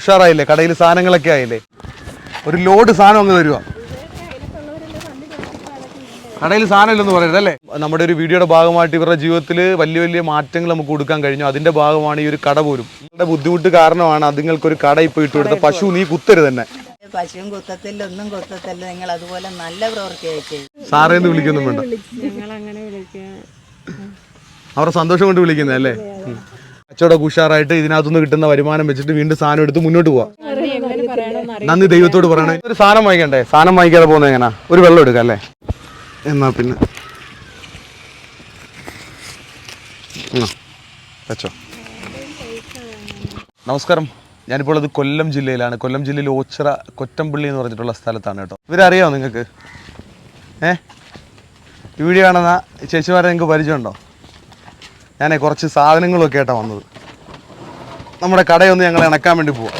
ഉഷാറായില്ലേ? കടയിൽ സാധനങ്ങളൊക്കെ ആയില്ലേ? ഒരു ലോഡ് സാധനം അങ്ങ് തരുക കടയിൽ സാധനം ഇല്ലെന്ന് പറയരുത് അല്ലേ നമ്മുടെ ഒരു വീഡിയോയുടെ ഭാഗമായിട്ട് ഇവരുടെ ജീവിതത്തിൽ വലിയ വലിയ മാറ്റങ്ങൾ നമുക്ക് കൊടുക്കാൻ കഴിഞ്ഞു. അതിന്റെ ഭാഗമാണ് ഈ ഒരു കട പോലും. നിങ്ങളുടെ ബുദ്ധിമുട്ട് കാരണമാണ് അതുങ്ങൾക്ക് ഒരു കട ഇപ്പോൾ ഇട്ട് കൊടുത്ത പശു നീ കുത്തരുത് തന്നെ പശുവും കുത്തത്തില്ല ഒന്നും കുത്തത്തില്ല. നിങ്ങൾ അതുപോലെ നല്ല പ്രവൃത്തിയായി ചെയ്യും സാറേ വിളിക്കൊന്നും വേണ്ട. അവരുടെ സന്തോഷം കൊണ്ട് വിളിക്കുന്നേ അല്ലേ കച്ചവടം ഉഷാറായിട്ട് ഇതിനകത്തുനിന്ന് കിട്ടുന്ന വരുമാനം വെച്ചിട്ട് വീണ്ടും സാധനം എടുത്ത് മുന്നോട്ട് പോവാം. നന്ദി ദൈവത്തോട് പറയണേ ഒരു സാധനം വാങ്ങിക്കണ്ടേ? സാധനം വാങ്ങിക്കാതെ പോകുന്നത് എങ്ങനാ? ഒരു വെള്ളം എടുക്കാം അല്ലേ? എന്നാ പിന്നെ. നമസ്കാരം. ഞാനിപ്പോൾ അത് കൊല്ലം ജില്ലയിലാണ്. കൊല്ലം ജില്ലയിൽ ഓച്ചിറ കൊറ്റമ്പള്ളി എന്ന് പറഞ്ഞിട്ടുള്ള സ്ഥലത്താണ് കേട്ടോ. ഇവരറിയാമോ നിങ്ങൾക്ക്? ഏ? വീഡിയോ കാണുന്ന ചേച്ചിമാരെ നിങ്ങൾക്ക് പരിചയമുണ്ടോ? ഞാനേ കുറച്ച് സാധനങ്ങളൊക്കെ ആയിട്ടാണ് വന്നത്. നമ്മുടെ കടയൊന്ന് ഞങ്ങൾ ഇണക്കാൻ വേണ്ടി പോവാം.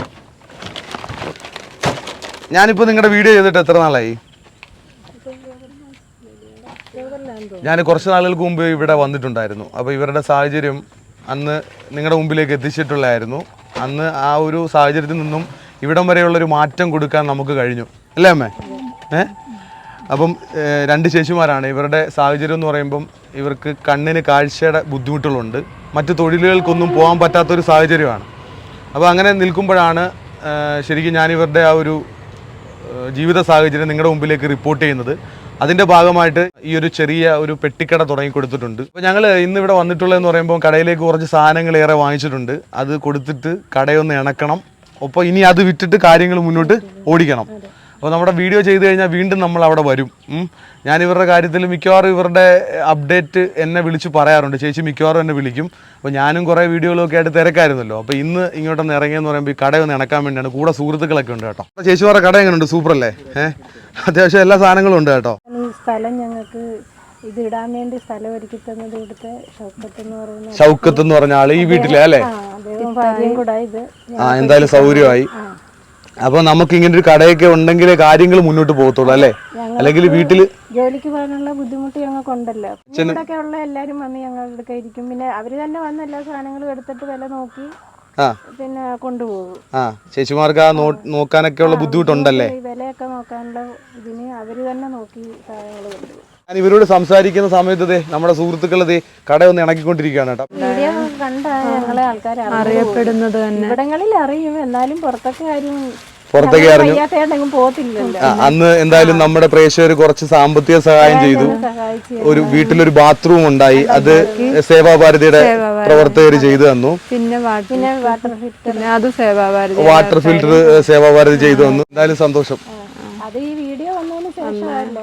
ഞാനിപ്പോൾ നിങ്ങളുടെ വീഡിയോ ചെയ്തിട്ട് എത്ര നാളായി? ഞാൻ കുറച്ച് നാളുകൾക്ക് മുമ്പ് ഇവിടെ വന്നിട്ടുണ്ടായിരുന്നു. അപ്പോൾ ഇവരുടെ സാഹചര്യം അന്ന് നിങ്ങളുടെ മുമ്പിലേക്ക് എത്തിച്ചിട്ടുള്ളായിരുന്നു അന്ന് ആ ഒരു സാഹചര്യത്തിൽ നിന്നും ഇവിടം വരെയുള്ളൊരു മാറ്റം കൊടുക്കാൻ നമുക്ക് കഴിഞ്ഞു. അല്ലേ അമ്മേ? ഏ? അപ്പം രണ്ട് ചേച്ചിമാരാണ് ഇവരുടെ സാഹചര്യം എന്ന് പറയുമ്പം ഇവർക്ക് കണ്ണിന് കാഴ്ചയുടെ ബുദ്ധിമുട്ടുകളുണ്ട്. മറ്റു തൊഴിലുകൾക്കൊന്നും പോകാൻ പറ്റാത്തൊരു സാഹചര്യമാണ്. അപ്പോൾ അങ്ങനെ നിൽക്കുമ്പോഴാണ് ശരിക്കും ഞാനിവരുടെ ആ ഒരു ജീവിത സാഹചര്യം നിങ്ങളുടെ മുമ്പിലേക്ക് റിപ്പോർട്ട് ചെയ്യുന്നത്. അതിന്റെ ഭാഗമായിട്ട് ഈ ഒരു ചെറിയ ഒരു പെട്ടിക്കട തുടങ്ങി കൊടുത്തിട്ടുണ്ട് അപ്പോൾ ഞങ്ങൾ ഇന്ന് ഇവിടെ വന്നിട്ടുള്ളതെന്ന് പറയുമ്പോൾ കടയിലേക്ക് കുറച്ച് സാധനങ്ങൾ ഏറെ വാങ്ങിച്ചിട്ടുണ്ട്. അത് കൊടുത്തിട്ട് കടയൊന്ന് ഇണക്കണം. ഒപ്പം ഇനി അത് വിറ്റിട്ട് കാര്യങ്ങൾ മുന്നോട്ട് ഓടിക്കണം. അപ്പോൾ നമ്മുടെ വീഡിയോ ചെയ്ത് കഴിഞ്ഞാൽ വീണ്ടും നമ്മൾ അവിടെ വരും. ഞാൻ ഇവരുടെ കാര്യത്തിൽ മിക്കവാറും ഇവരുടെ അപ്ഡേറ്റ് എന്നെ വിളിച്ച് പറയാറുണ്ട്. ചേച്ചി മിക്കവാറും എന്നെ വിളിക്കും. അപ്പോൾ ഞാനും കുറേ വീഡിയോകളൊക്കെ ആയിട്ട് തിരക്കായിരുന്നല്ലോ. അപ്പോൾ ഇന്ന് ഇങ്ങോട്ടൊന്ന് ഇറങ്ങിയെന്ന് പറയുമ്പോൾ ഈ കടയൊന്ന് ഇണക്കാൻ വേണ്ടിയാണ് കൂടെ സുഹൃത്തുക്കളൊക്കെ ഉണ്ട് കേട്ടോ. ചേച്ചിമാരുടെ കട എങ്ങനെയുണ്ട് സൂപ്പർ അല്ലേ ഏഹ് അത്യാവശ്യം എല്ലാ സാധനങ്ങളും ഉണ്ട് കേട്ടോ. സ്ഥലം ഞങ്ങൾക്ക് ഇതിടാൻ വേണ്ടി സ്ഥലം ഒരുക്കി തന്നത് ഇവിടുത്തെ ഷൗക്കത്ത് എന്ന് പറയുന്ന ഷൗക്കത്ത് എന്ന് പറഞ്ഞ ആൾ ഈ വീട്ടിലെ അല്ലേ? ആ എന്തായാലും സൗകര്യമായി. അപ്പോൾ നമുക്ക് ഇങ്ങനെ ഒരു കടയൊക്കെ ഉണ്ടെങ്കിലേ കാര്യങ്ങൾ മുന്നോട്ട് പോകത്തുള്ളൂ അല്ലേ? അല്ലെങ്കിൽ വീട്ടിൽ ജോലിക്ക് പോകാനുള്ള ബുദ്ധിമുട്ട് ഞങ്ങൾക്കുണ്ടല്ലോ. ഇവിടെയൊക്കെ ഉള്ള എല്ലാവരും വന്ന് ഞങ്ങളുടെ അടുക്ക ഇരിക്കും. പിന്നെ അവർ തന്നെ വന്ന് എല്ലാ സാധനങ്ങളും എടുത്തിട്ട് വില നോക്കി ആ. പിന്നെ കൊണ്ടുപോകും. ആ ചേച്ചിമാർക്ക് ആ നോക്കാനൊക്കെ ഉള്ള ബുദ്ധിമുട്ടുണ്ടല്ലേ? ഈ വിലയൊക്കെ നോക്കാനുള്ള ഇതിന് അവർ തന്നെ നോക്കി സാധനങ്ങൾ കൊണ്ടുപോകും. ഞാൻ ഇവരോട് സംസാരിക്കുന്ന സമയത്ത് നമ്മുടെ കട ഒന്ന് ഇണക്കിക്കൊണ്ടിരിക്കുകയാണ് കേട്ടോ. വീഡിയോ കണ്ട ഞങ്ങളെ ആൾക്കാർ അറിയപ്പെടുന്നത് തന്നെ. ഇവിടങ്ങളിൽ അറിയും എന്നാലും പുറത്തൊക്കെ ആരും പുറത്തേക്ക് അറിഞ്ഞു അന്ന് എന്തായാലും നമ്മുടെ പ്രേക്ഷകർ കുറച്ച് സാമ്പത്തിക സഹായം ചെയ്തു. ഒരു വീട്ടിലൊരു ബാത്റൂം ഉണ്ടായി. അത് സേവാഭാരതിയുടെ പ്രവർത്തകർ ചെയ്തു തന്നു. പിന്നെ വാട്ടർ പിന്നെ വാട്ടർ ഫിൽറ്റർ പിന്നെ അത് സേവാഭാരതി വാട്ടർ ഫിൽറ്റർ സേവാഭാരതി ചെയ്തു തന്നു. എന്തായാലും സന്തോഷം. അത് ഈ വീഡിയോ വന്നതിന് ശേഷം എല്ലാരും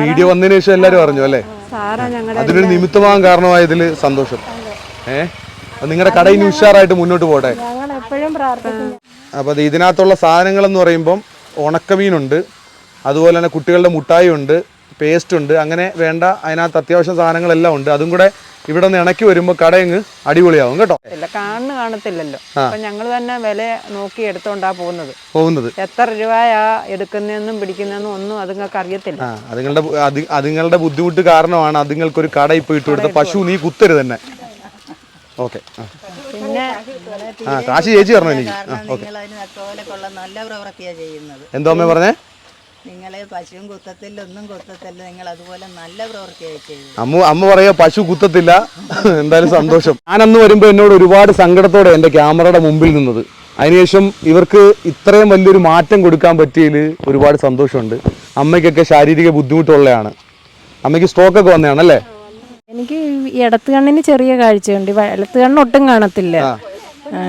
വീഡിയോ വന്നതിന് ശേഷം എല്ലാവരും അറിഞ്ഞു അല്ലേ? അതിനൊരു നിമിത്തമാകാൻ കാരണമായതിൽ സന്തോഷം. ഏഹ് നിങ്ങളുടെ കടയിൽ ഉഷാറായിട്ട് മുന്നോട്ട് പോട്ടെ. ഞങ്ങൾ എപ്പോഴും പ്രാർത്ഥിക്കുന്നു അപ്പോൾ അത് ഇതിനകത്തുള്ള സാധനങ്ങളെന്ന് പറയുമ്പം ഉണക്കമീനുണ്ട് അതുപോലെ തന്നെ കുട്ടികളുടെ മുട്ടായി ഉണ്ട് പേസ്റ്റ് ഉണ്ട് അങ്ങനെ വേണ്ട അതിനകത്ത് അത്യാവശ്യം സാധനങ്ങളെല്ലാം ഉണ്ട്. അതും കൂടെ ഇവിടെ നിന്ന് ഇണക്കി വരുമ്പോൾ കടയങ്ങ് അടിപൊളിയാവും കേട്ടോ. ഇല്ല കാണുന്നു കാണത്തില്ലല്ലോ. അപ്പൊ ഞങ്ങൾ തന്നെ വില നോക്കി എടുത്തോണ്ടാ പോകുന്നത്. പോകുന്നത്. എത്ര രൂപയാ എടുക്കുന്നതെന്നും പിടിക്കുന്നതെന്നും ഒന്നും അതുങ്ങൾക്ക് അറിയത്തില്ല. അതുങ്ങളുടെ അതുങ്ങളുടെ ബുദ്ധിമുട്ട് കാരണമാണ് അതുങ്ങൾക്കൊരു കട ഇപ്പൊ ഇട്ടുകൊടുത്ത പശു നീ കുത്തരുത് തന്നെ ഓക്കെ ആ കാശി ചേച്ചി പറഞ്ഞു എനിക്ക്. ആ കാരണം ഓക്കെ. നിങ്ങൾ അതിന് നല്ല പ്രവൃത്തിയാണ് ചെയ്യുന്നത്. എന്തോ അമ്മ പറഞ്ഞേ? നിങ്ങളെ പശുവും കുത്തത്തില്ല ഒന്നും കുത്തത്തില്ല. നിങ്ങൾ അതുപോലെ നല്ല പ്രവൃത്തിയായി അമ്മ അമ്മ പറയാ പശു കുത്തത്തില്ല? എന്തായാലും സന്തോഷം. ഞാൻ അന്ന് വരുമ്പോൾ എന്നോട് ഒരുപാട് സങ്കടത്തോടെ എന്റെ ക്യാമറയുടെ മുമ്പിൽ നിന്നത്. അതിനുശേഷം ഇവർക്ക് ഇത്രയും വലിയൊരു മാറ്റം കൊടുക്കാൻ പറ്റിയതിൽ ഒരുപാട് സന്തോഷമുണ്ട്. അമ്മയ്ക്കൊക്കെ ശാരീരിക ബുദ്ധിമുട്ടുള്ളതാണ് അമ്മയ്ക്ക് സ്ട്രോക്ക് ഒക്കെ വന്നതാണ് അല്ലേ എനിക്ക് ഈ ഇടത്ത് കണ്ണിന് ചെറിയ കാഴ്ചയുണ്ട്. വലത്ത് കണ്ണ് ഒട്ടും കാണത്തില്ല. ആ.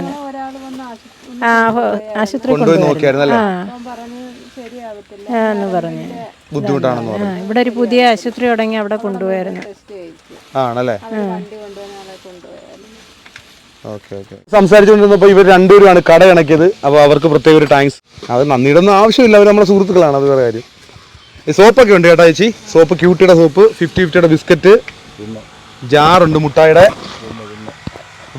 ആശുപത്രി പറഞ്ഞു ബുദ്ധിമുട്ടാണെന്ന് ഇവിടെ ഒരു പുതിയ ആശുപത്രി തുടങ്ങി അവിടെ കൊണ്ടുപോയിരുന്നു ആണല്ലേ? Okay okay. സംസാരിച്ചുകൊണ്ടിരുന്നപ്പോൾ ഇവർ രണ്ടുപേരുമാണ് കട ഇണക്കിയത്. അപ്പോൾ അവർക്ക് പ്രത്യേക ഒരു താങ്ക്സ് അത് നന്ദിയുടെ ഒന്നും ആവശ്യമില്ല. അവർ നമ്മുടെ സുഹൃത്തുക്കളാണ്. അത് വേറെ കാര്യം. സോപ്പൊക്കെ ഉണ്ട് ചേട്ടാ ചേച്ചി. സോപ്പ് ക്യൂട്ടിയുടെ സോപ്പ് ഫിഫ്റ്റി ഫിഫ്റ്റിയുടെ ബിസ്ക്കറ്റ് ജാറുണ്ട് മുട്ടായുടെ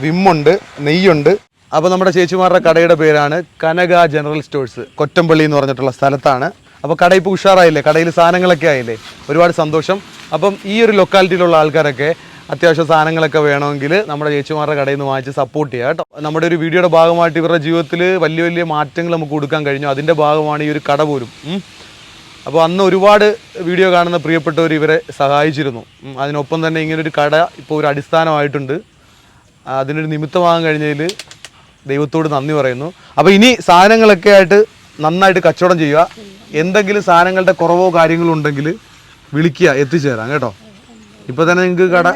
വിമ്മുണ്ട് നെയ്യുണ്ട്. അപ്പോൾ നമ്മുടെ ചേച്ചിമാരുടെ കടയുടെ പേരാണ് കനക ജനറൽ സ്റ്റോഴ്സ് കൊറ്റമ്പള്ളി എന്ന് പറഞ്ഞിട്ടുള്ള സ്ഥലത്താണ്. അപ്പോൾ കട ഇപ്പോൾ ഉഷാറായില്ലേ? കടയിൽ സാധനങ്ങളൊക്കെ ആയില്ലേ? ഒരുപാട് സന്തോഷം. അപ്പം ഈ ഒരു ലൊക്കാലിറ്റിയിലുള്ള ആൾക്കാരൊക്കെ അത്യാവശ്യ സാധനങ്ങളൊക്കെ വേണമെങ്കിൽ നമ്മുടെ ചേച്ചിമാരുടെ കടയിൽ നിന്ന് വാങ്ങിച്ച് സപ്പോർട്ട് ചെയ്യുക കേട്ടോ. നമ്മുടെ ഒരു വീഡിയോയുടെ ഭാഗമായിട്ട് ഇവരുടെ ജീവിതത്തിൽ വലിയ വലിയ മാറ്റങ്ങൾ നമുക്ക് കൊടുക്കാൻ കഴിഞ്ഞു. അതിന്റെ ഭാഗമാണ് ഈ ഒരു കട പോലും. അപ്പോൾ അന്ന് ഒരുപാട് വീഡിയോ കാണുന്ന പ്രിയപ്പെട്ടവർ ഇവരെ സഹായിച്ചിരുന്നു. അതിനൊപ്പം തന്നെ ഇങ്ങനൊരു കട ഇപ്പോൾ ഒരു അടിസ്ഥാനമായിട്ടുണ്ട്. അതിനൊരു നിമിത്തമാകാൻ കഴിഞ്ഞതിൽ ദൈവത്തോട് നന്ദി പറയുന്നു. അപ്പോൾ ഇനി സാധനങ്ങളൊക്കെ ആയിട്ട് നന്നായിട്ട് കച്ചവടം ചെയ്യുക. എന്തെങ്കിലും സാധനങ്ങളുടെ കുറവോ കാര്യങ്ങളോ ഉണ്ടെങ്കിൽ വിളിക്കുക എത്തിച്ചേരാം കേട്ടോ. ഇപ്പോൾ തന്നെ നിങ്ങൾക്ക് കട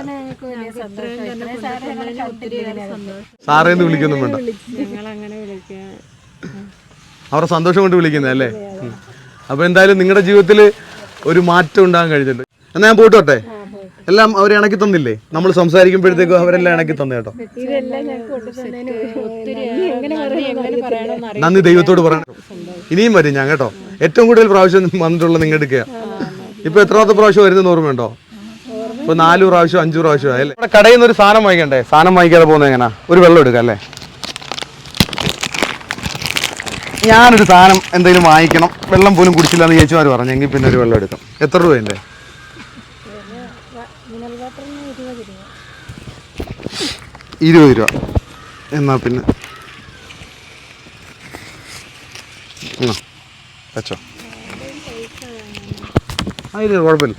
സാറേന്ന് വിളിക്കൊന്നും വേണ്ട. അവരുടെ സന്തോഷം കൊണ്ട് വിളിക്കുന്നത് അല്ലേ അപ്പോൾ എന്തായാലും നിങ്ങളുടെ ജീവിതത്തിൽ ഒരു മാറ്റം ഉണ്ടാകാൻ കഴിഞ്ഞിട്ടുണ്ട്. എന്നാ ഞാൻ പോട്ടോട്ടെ എല്ലാം അവർ ഇണക്കി തന്നില്ലേ? നമ്മൾ സംസാരിക്കുമ്പോഴത്തേക്കും അവരെല്ലാം ഇണക്കി തന്നെ കേട്ടോ. നന്ദി ദൈവത്തോട് പറയണം. ഇനിയും വരും ഞാൻ കേട്ടോ. ഏറ്റവും കൂടുതൽ പ്രാവശ്യം വന്നിട്ടുള്ള നിങ്ങളുടെ എടുക്കുക ഇപ്പൊ എത്രാമത്തെ പ്രാവശ്യം വരുന്ന ഓർമ്മയുണ്ടോ? ഇപ്പൊ നാലു പ്രാവശ്യം അഞ്ചു പ്രാവശ്യം ആയല്ലേ ഇവിടെ കടയിൽ നിന്ന് ഒരു സാധനം വാങ്ങിക്കണ്ടേ? സാധനം വാങ്ങിക്കാതെ പോകുന്നത് എങ്ങനാ? ഒരു വെള്ളം എടുക്കാം അല്ലേ? ഞാനൊരു സാധനം എന്തെങ്കിലും വാങ്ങിക്കണം. വെള്ളം പോലും കുടിച്ചില്ല എന്ന് ചേച്ചിമാർ പറഞ്ഞെങ്കിൽ പിന്നെ ഒരു വെള്ളം എടുക്കാം. എത്ര രൂപയുണ്ട് ഇരുപത് രൂപ. എന്നാ പിന്നെ. അച്ഛോ ഇല്ല കുഴപ്പമില്ല.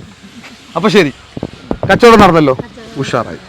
അപ്പോൾ ശരി. കച്ചവടം നടന്നല്ലോ? ഉഷാറായി.